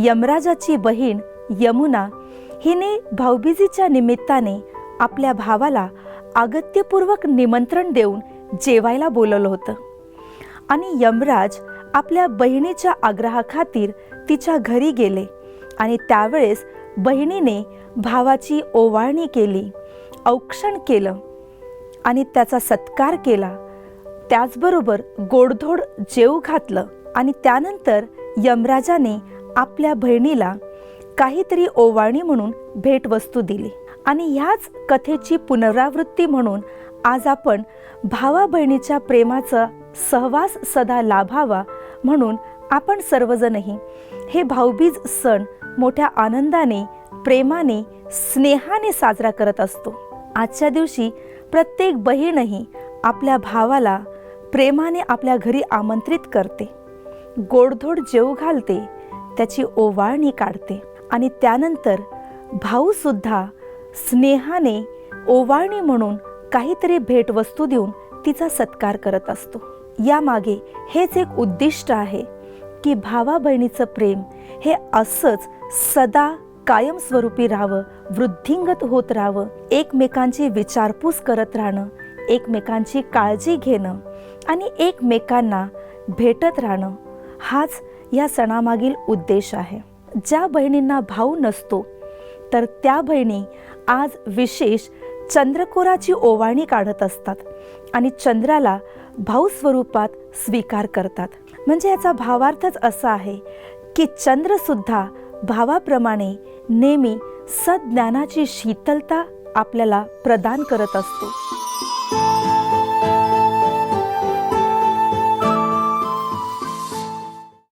यमराजाची बहीण यमुना हिने भाऊबीजीच्या निमित्ताने आपल्या भावाला आगत्यपूर्वक निमंत्रण देऊन जेवायला बोलवलं होतं. आणि यमराज आपल्या बहिणीच्या आग्रहाखातीर तिच्या घरी गेले आणि त्यावेळेस बहिणीने भावाची ओवाळणी केली औक्षण केलं आणि त्याचा सत्कार केला. त्याचबरोबर गोडधोड जेव घातलं आणि त्यानंतर यमराजाने आपल्या बहिणीला काहीतरी ओवाळणी म्हणून भेटवस्तू दिली. आणि ह्याच कथेची पुनरावृत्ती म्हणून आज आपण भावा बहिणीच्या प्रेमाचा सहवास सदा लाभावा म्हणून आपण सर्वजणही हे भाऊबीज सण मोठ्या आनंदाने प्रेमाने स्नेहाने साजरा करत असतो. आजच्या दिवशी प्रत्येक बहीणही आपल्या भावाला प्रेमाने आपल्या घरी आमंत्रित करते. गोडधोड जेव घालते. त्याची ओवाळणी काढते. आणि त्यानंतर भाऊसुद्धा स्नेहाने ओवाळणी म्हणून काहीतरी भेटवस्तू देऊन तिचा सत्कार करत असतो. यामागे हेच एक उद्दिष्ट आहे की भावा बहिणीचं प्रेम हे असंच सदा कायमस्वरूपी राहावं वृद्धिंगत होत राहावं एकमेकांची विचारपूस करत राहणं एकमेकांची काळजी घेणं आणि एकमेकांना भेटत राहणं हाच या सणामागील उद्देश आहे. ज्या बहिणींना भाऊ नसतो तर त्या बहिणी आज विशेष चंद्रकोराची ओवाळणी काढत असतात आणि चंद्राला भाऊ स्वरूपात स्वीकार करतात. म्हणजे याचा भावार्थच असा आहे की चंद्रसुद्धा भावाप्रमाणे नेहमी सज्ञानाची शीतलता आपल्याला प्रदान करत असतो.